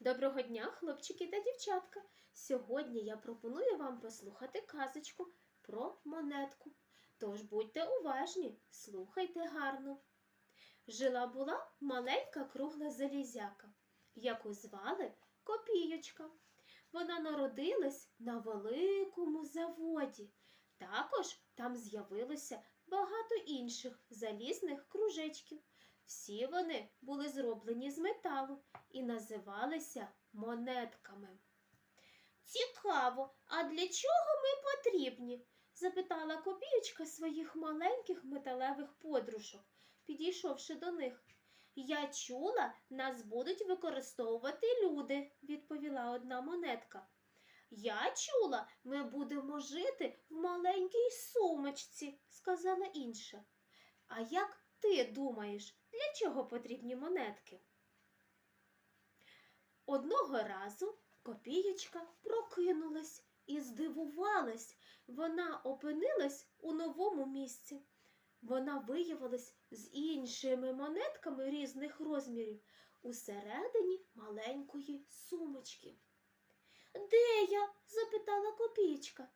Доброго дня, хлопчики та дівчатка! Сьогодні я пропоную вам послухати казочку про монетку. Тож будьте уважні, слухайте гарно. Жила була маленька кругла залізяка, яку звали Копієчка. Вона народилась на великому заводі. Також там з'явилося багато інших залізних кружечків. Всі вони були зроблені з металу і називалися монетками. Цікаво, а для чого ми потрібні? запитала копієчка своїх маленьких металевих подружок, підійшовши до них. Я чула, нас будуть використовувати люди, відповіла одна монетка. Я чула, ми будемо жити в маленькій сумочці, сказала інша. А як ти думаєш, чого потрібні монетки? Одного разу копієчка прокинулась і здивувалась. Вона опинилась у новому місці. Вона виявилась з іншими монетками різних розмірів усередині маленької сумочки. Де я? запитала копієчка.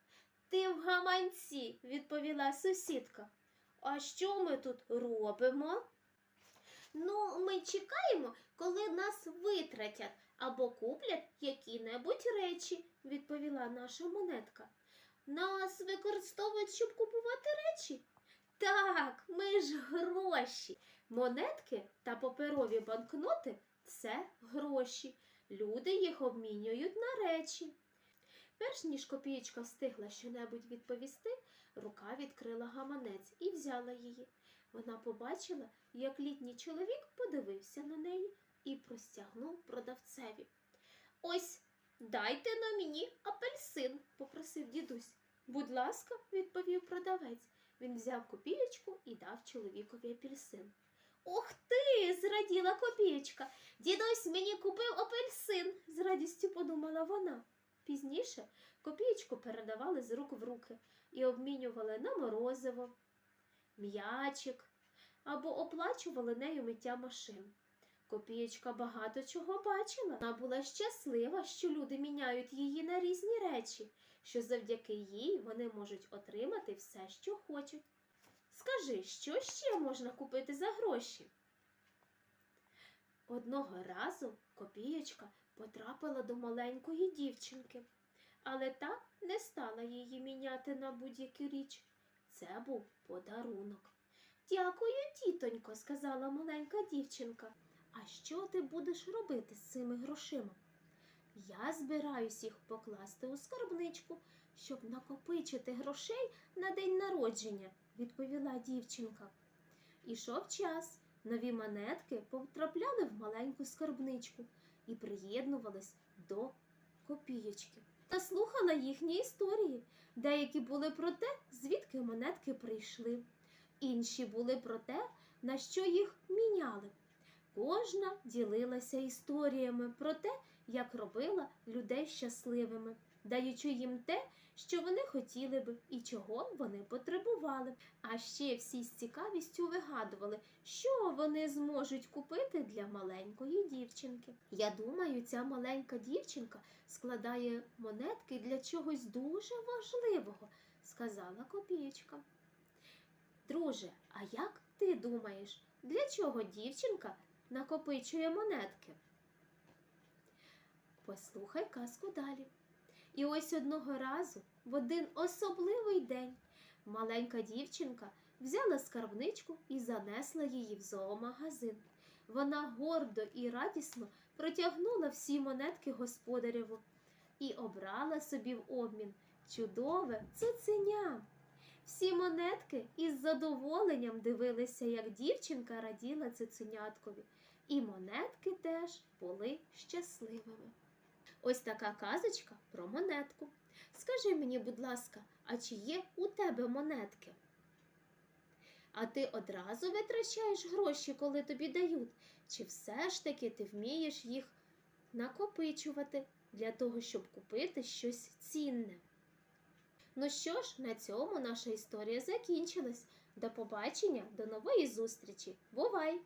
Ти в гаманці, відповіла сусідка. А що ми тут робимо? Ну, ми чекаємо, коли нас витратять або куплять які-небудь речі, відповіла наша монетка. Нас використовують, щоб купувати речі? Так, ми ж гроші. Монетки та паперові банкноти це гроші. Люди їх обмінюють на речі. Перш ніж копієчка встигла щонебудь відповісти, рука відкрила гаманець і взяла її. Вона побачила, як літній чоловік подивився на неї і простягнув продавцеві. Ось, дайте на мені апельсин, попросив дідусь. Будь ласка, відповів продавець. Він взяв копієчку і дав чоловікові апельсин. Ух ти! зраділа копієчка. Дідусь мені купив апельсин, з радістю подумала вона. Пізніше копієчку передавали з рук в руки і обмінювали на морозиво, м'ячик або оплачували нею миття машин. Копієчка багато чого бачила. Вона була щаслива, що люди міняють її на різні речі, що завдяки їй вони можуть отримати все, що хочуть. Скажи, що ще можна купити за гроші? Одного разу копієчка потрапила до маленької дівчинки, але та не стала її міняти на будь-яку річ. Це був подарунок. Дякую, тітонько, сказала маленька дівчинка. А що ти будеш робити з цими грошима? Я збираюсь їх покласти у скарбничку, щоб накопичити грошей на день народження, відповіла дівчинка. Ішов час. Нові монетки потрапляли в маленьку скарбничку і приєднувались до копієчки. Наслухала їхні історії. Деякі були про те, звідки монетки прийшли, інші були про те, на що їх міняли. Кожна ділилася історіями про те, як робила людей щасливими, даючи їм те, що вони хотіли би і чого вони потребували. А ще всі з цікавістю вигадували, що вони зможуть купити для маленької дівчинки. Я думаю, ця маленька дівчинка складає монетки для чогось дуже важливого, сказала копієчка. Друже, а як ти думаєш, для чого дівчинка накопичує монетки? Послухай казку далі. І ось одного разу, в один особливий день, маленька дівчинка взяла скарбничку і занесла її в зоомагазин. Вона гордо і радісно протягнула всі монетки господареву і обрала собі в обмін чудове цуценя. Всі монетки із задоволенням дивилися, як дівчинка раділа цуценяткові, і монетки теж були щасливими. Ось така казочка про монетку. Скажи мені, будь ласка, а чи є у тебе монетки? А ти одразу витрачаєш гроші, коли тобі дають? Чи все ж таки ти вмієш їх накопичувати для того, щоб купити щось цінне? Ну що ж, на цьому наша історія закінчилась. До побачення, до нової зустрічі. Бувай!